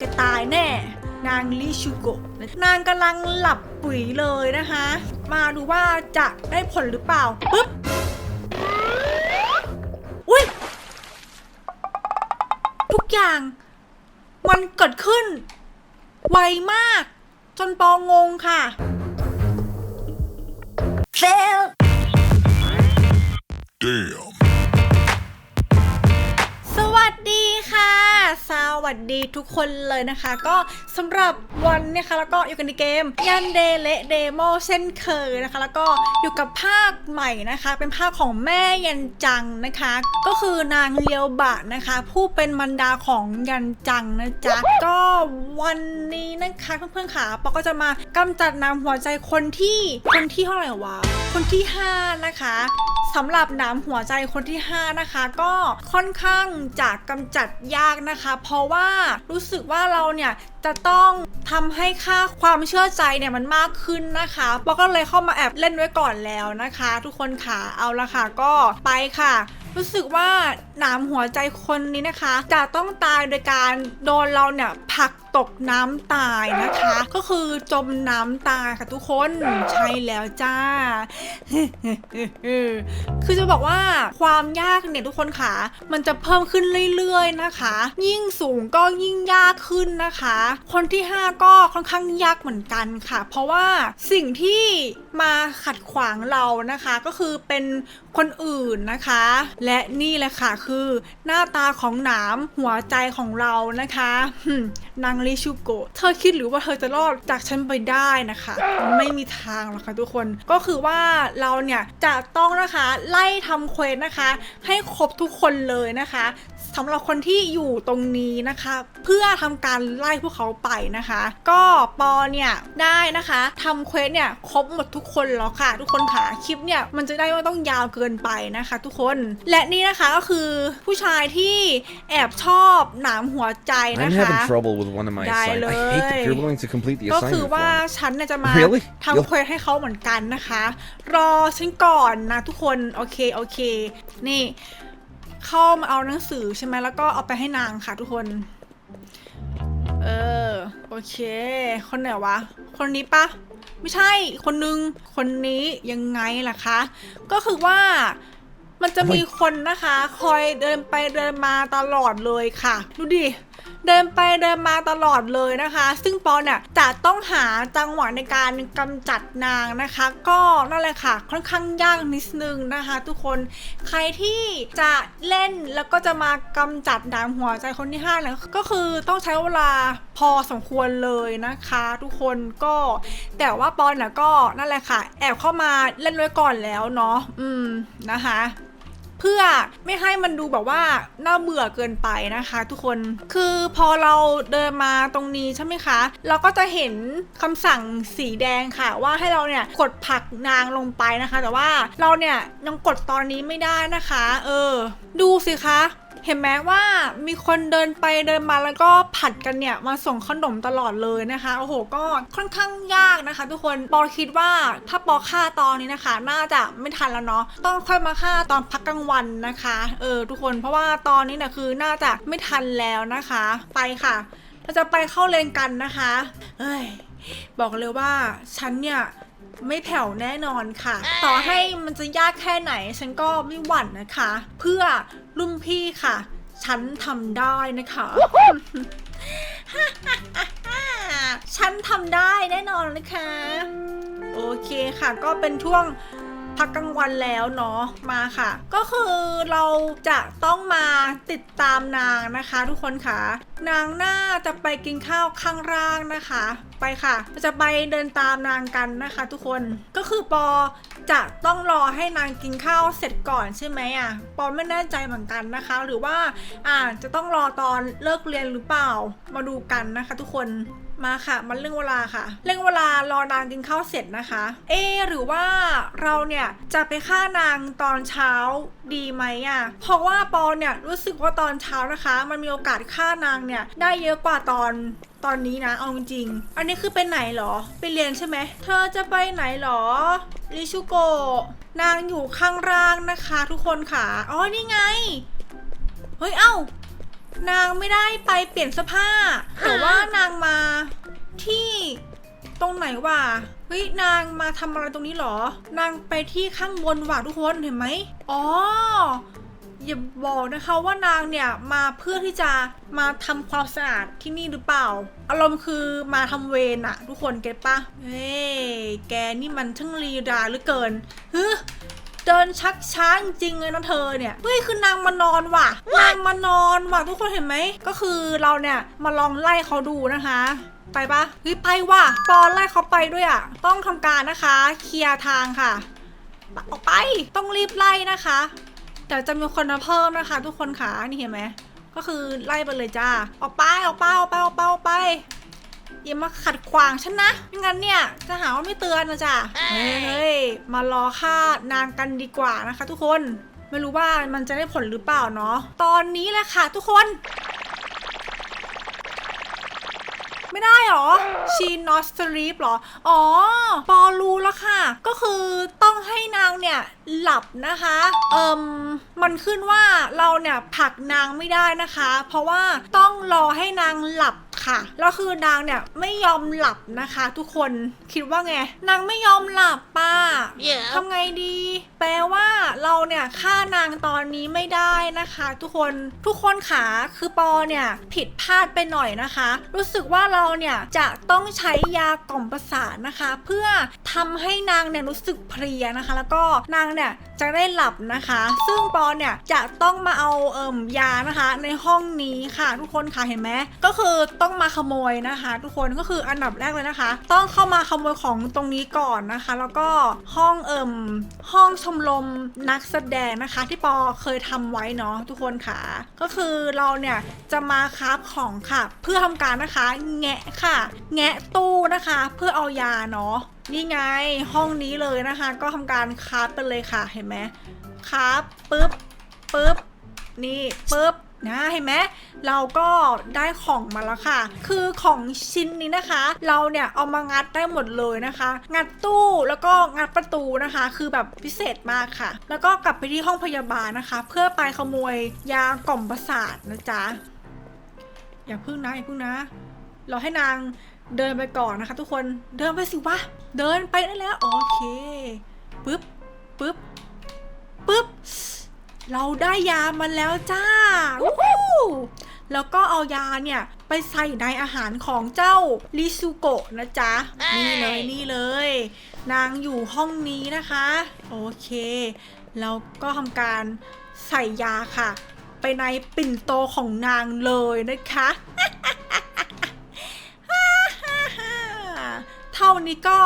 แกตายแน่ นางลิชูโกะนางกำลังหลับปุ๋ยเลยนะคะ มาดูว่าจะได้ผลหรือเปล่าปึ๊บอุ้ยทุกอย่างมันเกิดขึ้น ไวมาก จนปองงค่ะ Fail. Damn. วัสดีทุกคนเลยนะคะ ก็สำหรับวันเนะคะแล้วก็อยู่กันในเกมยันเดเลเดโมเช่นเคยนะคะ แล้วก็อยู่กับภาคใหม่นะคะ เป็นภาคของแม่ยันจังนะคะ ก็คือนางเลียวบะนะคะ ผู้เป็นมันดาของยันจังนะจ๊ะก็วันนี้นะคะเพื่อนๆค่ะปอก็จะมากำจัดน้ำหัวใจคนที่คนที่เท่าไหร่วะคนที่ 5 นะคะ สำหรับหนามหัวใจคนที่ 5 นะคะ ก็ค่อนข้างจะกำจัดยากนะคะ เพราะว่ารู้สึกว่าเราเนี่ยจะต้องทำให้ค่าความเชื่อใจเนี่ยมันมากขึ้นนะคะปอก็เลยเข้ามาแอบเล่นไว้ก่อนแล้วนะคะ ทุกคนค่ะเอาละค่ะก็ไปค่ะ รู้สึกว่า หนามหัวใจคนนี้นะคะ จะต้องตายโดยการโดนเราเนี่ยผลักตกน้ำตายนะคะ ก็คือจมน้ำตายค่ะทุกคนใช่แล้วจ้า คือจะบอกว่าความยากเนี่ยทุกคนค่ะ มันจะเพิ่มขึ้นเรื่อยๆนะคะ ยิ่งสูงก็ยิ่งยากขึ้นนะคะ คนที่ 5 ก็ค่อนข้างยากเหมือนกันค่ะ เพราะว่าสิ่งที่มาขัดขวางเรานะคะ ก็คือเป็นคนอื่นนะคะ และนี่แหละค่ะคือ หน้าตาของหนามหัวใจของเรานะคะนางริชูโกะเธอคิดหรือว่าเธอจะรอดจากฉันไปได้นะคะ ไม่มีทางหรอกค่ะทุกคนก็คือว่าเราเนี่ยจะต้องนะคะไล่ทำเควสนะคะ ให้ครบทุกคนเลยนะคะ สำหรับคนที่อยู่ตรงนี้นะคะ เพื่อทำการไล่พวกเขาไปนะคะ ก็ปอเนี่ยได้นะคะทำเควสเนี่ยครบหมดทุกคนแล้วค่ะ ทุกคนค่ะคลิปเนี่ยมันจะได้ไม่ต้องยาวเกินไปนะคะ ทุกคนและนี่นะคะก็คือผู้ชายที่แอบชอบหนามหัวใจ I'm นะคะ having trouble with one of my Die assignments. I hate that you're willing to complete the ก็คือ assignment ว่า for me. ฉันเนี่ยจะมา Really? ทำเควสให้เขาเหมือนกันนะคะ รอฉันก่อนนะทุกคน โอเค โอเค นี่ เข้ามาเอาหนังสือใช่ไหมแล้วก็เอาไปให้นางค่ะทุกคน เออ โอเค คนไหนวะ คนนี้ปะไม่ใช่คนนึง คนนี้ยังไงล่ะคะ ก็คือว่ามันจะมีคนนะคะ คอยเดินไปเดินมาตลอดเลยค่ะ ดูดิ เดินไปเดินมาตลอดเลยนะคะ ซึ่งปอนเนี่ยจะต้องหาจังหวะในการกำจัดนางนะคะ ก็นั่นแหละค่ะ ค่อนข้างยากนิดนึงนะคะ ทุกคนใครที่จะเล่นแล้วก็จะมากำจัดนางหัวใจคนที่5เนี่ยก็คือต้องใช้เวลาพอสมควรเลยนะคะ ทุกคนก็แต่ว่าปอนน่ะก็นั่นแหละค่ะ แอบเข้ามาเล่นไว้ก่อนแล้วเนาะอืมนะคะ เพื่อไม่ให้มันดูแบบว่าน่าเบื่อเกินไปนะคะ ทุกคนคือพอเราเดินมาตรงนี้ใช่ไหมคะ เราก็จะเห็นคำสั่งสีแดงค่ะ ว่าให้เราเนี่ยกดผักนางลงไปนะคะ แต่ว่าเราเนี่ยยังกดตอนนี้ไม่ได้นะคะ เออ ดูสิคะเห็นไหมว่ามีคนเดินไปเดินมาแล้วก็ผัดกันเนี่ยมาส่งขนมตลอดเลยนะคะโอ้โหก็ค่อนข้างยากนะคะ ทุกคนปอคิดว่าถ้าปอฆ่าตอนนี้นะคะ น่าจะไม่ทันแล้วเนาะต้องค่อยมาฆ่าตอนพักกลางวันนะคะเออทุกคนเพราะว่าตอนนี้เนี่ยคือน่าจะไม่ทันแล้วนะคะ ไปค่ะ เราจะไปเข้าเลนกันนะคะ เอ้ยบอกเลยว่าฉันเนี่ย ไม่แผ่วแน่นอนค่ะ ต่อให้มันจะยากแค่ไหน ฉันก็ไม่หวั่นนะคะ เพื่อรุ่นพี่ค่ะ ฉันทำได้นะคะฉันทำได้แน่นอนนะคะ โอเคค่ะ ก็เป็นช่วง พักกลางวันแล้วเนาะมาค่ะ ก็คือเราจะต้องมาติดตามนางนะคะ ทุกคนค่ะ นางน่าจะไปกินข้าวข้างล่างนะคะ ไปค่ะจะไปเดินตามนางกันนะคะ ทุกคนก็คือปอจะต้องรอให้นางกินข้าวเสร็จก่อนใช่ไหมอะปอไม่แน่ใจเหมือนกันนะคะ หรือว่าอ่าจะต้องรอตอนเลิกเรียนหรือเปล่ามาดูกันนะคะ ทุกคน มาค่ะ มันเรื่องเวลาค่ะ เรื่องเวลารอนางกินข้าวเสร็จนะคะ เอ หรือว่าเราเนี่ยจะไปฆ่านางตอนเช้าดีไหมอะ เพราะว่าปอเนี่ยรู้สึกว่าตอนเช้านะคะ มันมีโอกาสฆ่านางเนี่ยได้เยอะกว่าตอนตอนนี้นะ เอาจริง อันนี้คือไปไหนเหรอ ไปเรียนใช่ไหม เธอจะไปไหนเหรอ ริชูโกนางอยู่ข้างล่างนะคะ ทุกคนค่ะ อ๋อ นี่ไง เฮ้ย เอ้า นางไม่ได้ไปเปลี่ยนเสื้อผ้า แต่ว่านางมาที่ตรงไหนวะเฮ้ยนางมาทำอะไรตรงนี้หรอ นางไปที่ข้างบนว่ะทุกคนเห็นไหมอ๋ออย่าบอกนะคะว่านางเนี่ยมาเพื่อที่จะมาทำความสะอาดที่นี่หรือเปล่า อารมณ์คือมาทำเวรอะทุกคนเก็ตปะเฮ้แกนี่มันช่างลีดาหลือเกินฮึ เดินชักช้าจริงเลยนะเธอเนี่ยเฮ้ยคือนางมานอนว่ะนางมานอนว่ะทุกคนเห็นไหมก็คือเราเนี่ยมาลองไล่เขาดูนะคะไปปะเฮ้ยไปว่ะปอนไล่เขาไปด้วยอะต้องทำการนะคะ เคลียร์ทางค่ะ ออกไป ต้องรีบไล่นะคะแต่จะมีคนมาเพิ่มนะคะ ทุกคนขานี่เห็นไหม ก็คือไล่ไปเลยจ้า ออกไป ออกไป ออกไป ออกไป ออกไป อย่ามาขัดขวางฉันนะไม่งั้นเนี่ยจะหาว่าไม่เตือนนะจ๊ะเฮ้ยมารอค่านางกันดีกว่านะคะ ทุกคนไม่รู้ว่ามันจะได้ผลหรือเปล่าเนาะตอนนี้แหละค่ะ ทุกคน ไม่ได้หรอ she not sleep หรอ อ๋อ ปอรู้แล้วค่ะ ก็คือต้องให้นางเนี่ย หลับนะคะ เอิมมันขึ้นว่าเราเนี่ยผลักนางไม่ได้นะคะ เพราะว่าต้องรอให้นางหลับ ค่ะ แล้วคือนางเนี่ยไม่ยอมหลับนะคะ ทุกคนคิดว่าไง นางไม่ยอมหลับป้าทำไงดี แปลว่าเรา เนี่ยฆ่านางตอนนี้ไม่ได้นะคะ ทุกคนทุกคนขาคือปอเนี่ยผิดพลาดไปหน่อยนะคะ รู้สึกว่าเราเนี่ยจะต้องใช้ยากล่อมประสาทนะคะ เพื่อทำให้นางเนี่ยรู้สึกเพลียนะคะ แล้วก็นางเนี่ยจะได้หลับนะคะ ซึ่งปอเนี่ยจะต้องมาเอาเอิ่มยานะคะ ในห้องนี้ค่ะ ทุกคนค่ะเห็นไหมก็คือต้องมาขโมยนะคะ ทุกคนก็คืออันดับแรกเลยนะคะ ต้องเข้ามาขโมยของตรงนี้ก่อนนะคะ แล้วก็ห้องเอิ่มห้องชมรมนักแสดงนะคะที่ปอเคยทำไว้เนาะทุกคนค่ะ ก็คือเราเนี่ยจะมาคราฟของค่ะ เพื่อทำการนะคะ แงะค่ะ แงะตู้นะคะ เพื่อเอายาเนาะนี่ไงห้องนี้เลยนะคะ ก็ทำการคราฟไปเลยค่ะเห็นไหมคราฟปึ๊บปึ๊บนี่ปึ๊บ นะเห็นไหมเราก็ได้ของมาแล้วค่ะ คือของชิ้นนี้นะคะ เราเนี่ยเอามางัดได้หมดเลยนะคะ งัดตู้แล้วก็งัดประตูนะคะ คือแบบพิเศษมากค่ะ แล้วก็กลับไปที่ห้องพยาบาลนะคะ เพื่อไปขโมยยากล่อมประสาทนะจ๊ะอย่าพึ่งนะอย่าพึ่งนะ เราให้นางเดินไปก่อนนะคะ ทุกคนเดินไปสิวะเดินไปได้แล้วโอเคปึ๊บปึ๊บปึ๊บ เราได้ยามันแล้วจ้าแล้วก็เอายาเนี่ยไปใส่ในอาหารของเจ้าลิซูโกะนะจ๊ะ นี่เลยนี่เลย นางอยู่ห้องนี้นะคะ โอเค แล้วก็ทำการใส่ยาค่ะ ไปในปิ่นโตของนางเลยนะคะเท่านี้ก็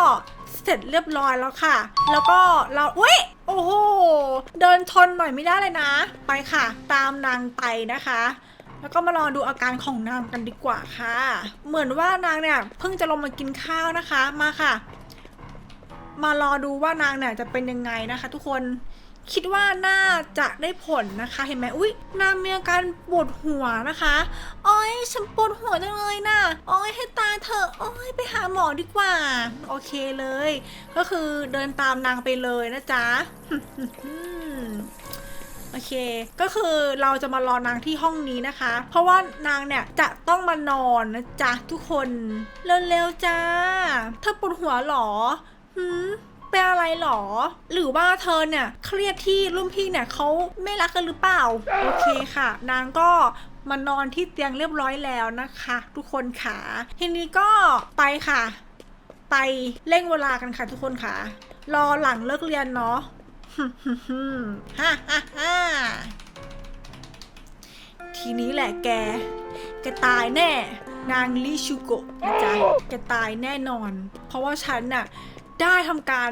เสร็จเรียบร้อยแล้วค่ะ แล้วก็เราอุ้ย อ้โห เดินชนหน่อยไม่ได้เลยนะ ไปค่ะ ตามนางไปนะคะ แล้วก็มารอดูอาการของนางกันดีกว่าค่ะ เหมือนว่านางเนี่ยเพิ่งจะลงมากินข้าวนะคะ มาค่ะ มารอดูว่านางเนี่ยจะเป็นยังไงนะคะ ทุกคนคิดว่าน่าจะได้ผลนะคะเห็นไหมอุ้ยนางมีอาการปวดหัวนะคะอ้อยฉันปวดหัวจังเลยนะโอ้อยให้ต เถอะโอ้ยไปหาหมอดีกว่า โอเคเลย ก็คือเดินตามนางไปเลยนะจ๊ะโอเค ก็คือเราจะมารอนางที่ห้องนี้นะคะ เพราะว่านางเนี่ยจะต้องมานอนนะจ๊ะทุกคน เร็วๆจ้าเธอปวดหัวหรอหืม เป็นอะไรหรอ หรือว่าเธอเนี่ยเครียดที่รุ่นพี่เนี่ยเขาไม่รักกันหรือเปล่า โอเคค่ะ นางก็มานอนที่เตียงเรียบร้อยแล้วนะคะ ทุกคนค่ะ ทีนี้ก็ไปค่ะ ไปเร่งเวลากันค่ะทุกคนค่ะ รอหลังเลิกเรียนเนาะฮ่าฮ่าฮ่าทีนี้แหละแกแกตายแน่ นางลิชูโกะนะจ๊ะแกตายแน่นอน เพราะว่าฉันน่ะ ได้ทำการ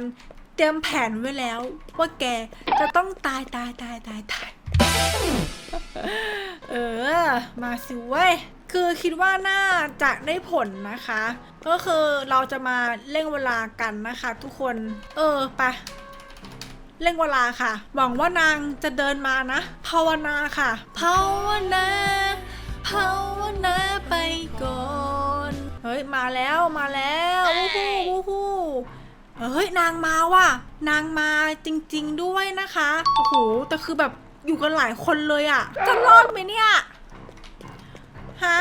เตรียมแผนไว้แล้ว ว่าแกจะต้องตายตายตายตายตาย เออ มาสิเว้ยคือคิดว่าน่าจะได้ผลนะคะ ก็คือเราจะมาเร่งเวลากันนะคะ ทุกคน เออไปเร่งเวลาค่ะ หวังว่านางจะเดินมานะ ภาวนาค่ะ ภาวนา ภาวนาไปก่อน เฮ้ย มาแล้วมาแล้ว วู้ฮู้วู้ฮู้ เฮ้ยนางมาว่ะ นางมาจริง ๆด้วยนะคะ โอ้โห แต่คือแบบอยู่กันหลายคนเลยอะ่ะจะรอดไหมเนี่ย ฮะ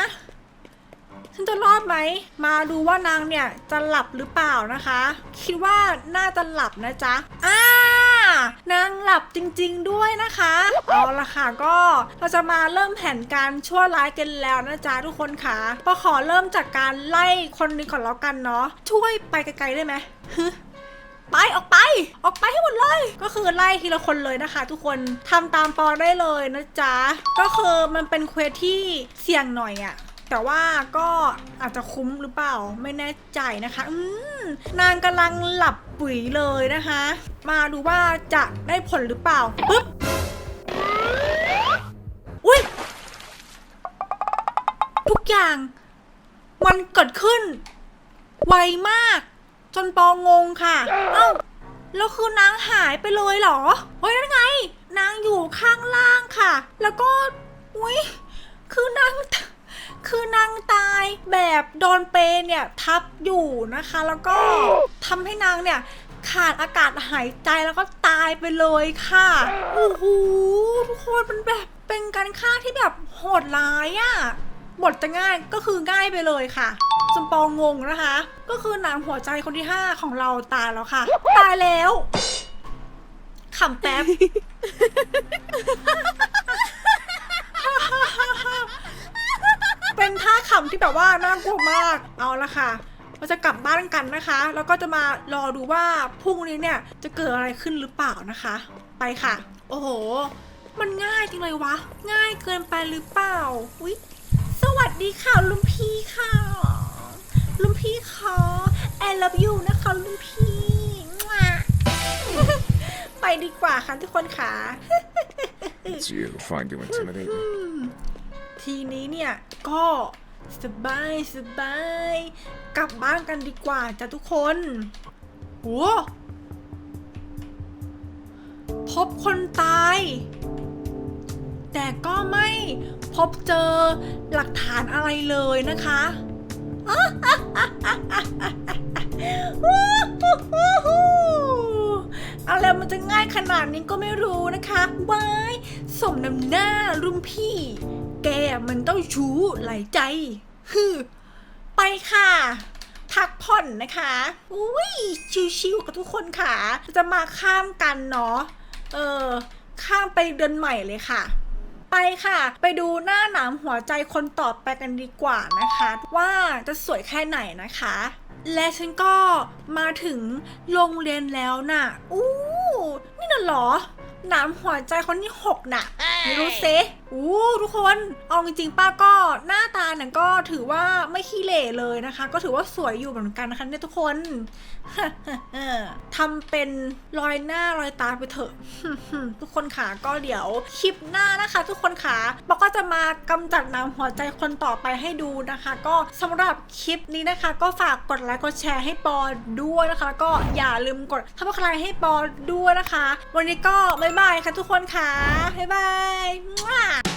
ฉันจะรอดไหม มาดูว่านางเนี่ยจะหลับหรือเปล่านะคะ คิดว่าน่าจะหลับนะจ๊ะอ่านางหลับจริงๆด้วยนะคะ เอาละค่ะก็เราจะมาเริ่มแผนการชั่วร้ายกันแล้วนะจ๊ะทุกคนค่ะปอขอเริ่มจากการไล่คนนี้ก่อนแล้วกันเนาะ ช่วยไปไกลๆได้ไหมฮึ ไปออกไป ออกไปให้หมดเลย ก็คือไล่ทีละคนเลยนะคะ ทุกคนทำตามปอได้เลยนะจ๊ะ ก็คือมันเป็นเควสที่เสี่ยงหน่อยอะแต่ว่าก็อาจจะคุ้มหรือเปล่าไม่แน่ใจนะคะอืมนางกำลังหลับปุ๋ยเลยนะคะ มาดูว่าจะได้ผลหรือเปล่าปึ๊บอุ้ยทุกอย่าง มันเกิดขึ้น ไวมาก จนปองงค่ะ เอ้าแล้วคือนางหายไปเลยเหรอ เฮ้ยนั่นไง นางอยู่ข้างล่างค่ะ แล้วก็ อุ้ยคือนางคือนางตายแบบโดนเปร์เนี่ยทับอยู่นะคะ แล้วก็ทำให้นางเนี่ยขาดอากาศหายใจแล้วก็ตายไปเลยค่ะ โอ้โหทุกคนมันแบบเป็นการฆ่าที่แบบโหดร้ายอะ่ะ บทจะง่ายก็คือง่ายไปเลยค่ะจนปองงงนะคะ ก็คือหนางหัวใจคนที่ 5 ของเราตายแล้วค่ะ ตายแล้วขำแป๊บ เป็นท่าขำที่แบบว่าน่ากลัวมาก เอาละค่ะ เราจะกลับบ้านกันนะคะ แล้วก็จะมารอดูว่าพรุ่งนี้เนี่ยจะเกิดอะไรขึ้นหรือเปล่านะคะ ไปค่ะ โอ้โห มันง่ายจริงเลยวะ ง่ายเกินไปหรือเปล่าอุ๊ย ดีค่ะลุงพี่ค่ะลุงพี่ค่ะ I love you นะคะลุงพี่มั่วไปดีกว่าค่ะทุกคนค่ะ It's you. Find you intimidate me. ทีนี้เนี่ยก็สบายสบายกลับบ้านกันดีกว่าจ้ะทุกคนโหพบคนตาย แต่ก็ไม่พ บเจอหลักฐานอะไรเลยนะคะอะไรมันจะง่ายขนาดนี้ก็ไม่รู้นะคะวายสมน้ำหน้ารุ่นพี่ แกมันต้องชู้หลายใจฮึไปค่ะ พักผ่อนนะคะอุ้ยชิวๆกับทุกคนค่ะ จะมาข้ามกันเนาะเออข้ามไปเดือนใหม่เลยค่ะ ไปค่ะ ไปดูหน้าหนามหัวใจคนต่อไปกันดีกว่านะคะ ว่าจะสวยแค่ไหนนะคะ และฉันก็มาถึงโรงเรียนแล้วน่ะ อู้ นี่น่ะเหรอ หนามหัวใจคนที่หกน่ะ ไม่รู้เซ อู้ทุกคนเอาจริงๆป้าก็หน้าตาเนี่ยก็ถือว่าไม่ขี้เหร่เลยนะคะ ก็ถือว่าสวยอยู่เหมือนกันนะคะเนี่ยทุกคนทำเป็นรอยหน้ารอยตาไปเถอะ ทุกคนค่ะก็เดี๋ยวคลิปหน้านะคะ ทุกคนค่ะปอก็จะมากำจัดน้ำหัวใจคนต่อไปให้ดูนะคะ ก็สำหรับคลิปนี้นะคะ ก็ฝากกดไลค์กดแชร์ให้ปอด้วยนะคะแล้วก็อย่าลืมกดทับสไครให้ปอด้วยนะคะ วันนี้ก็บ๊ายบายค่ะทุกคนค่ะบ๊ายบาย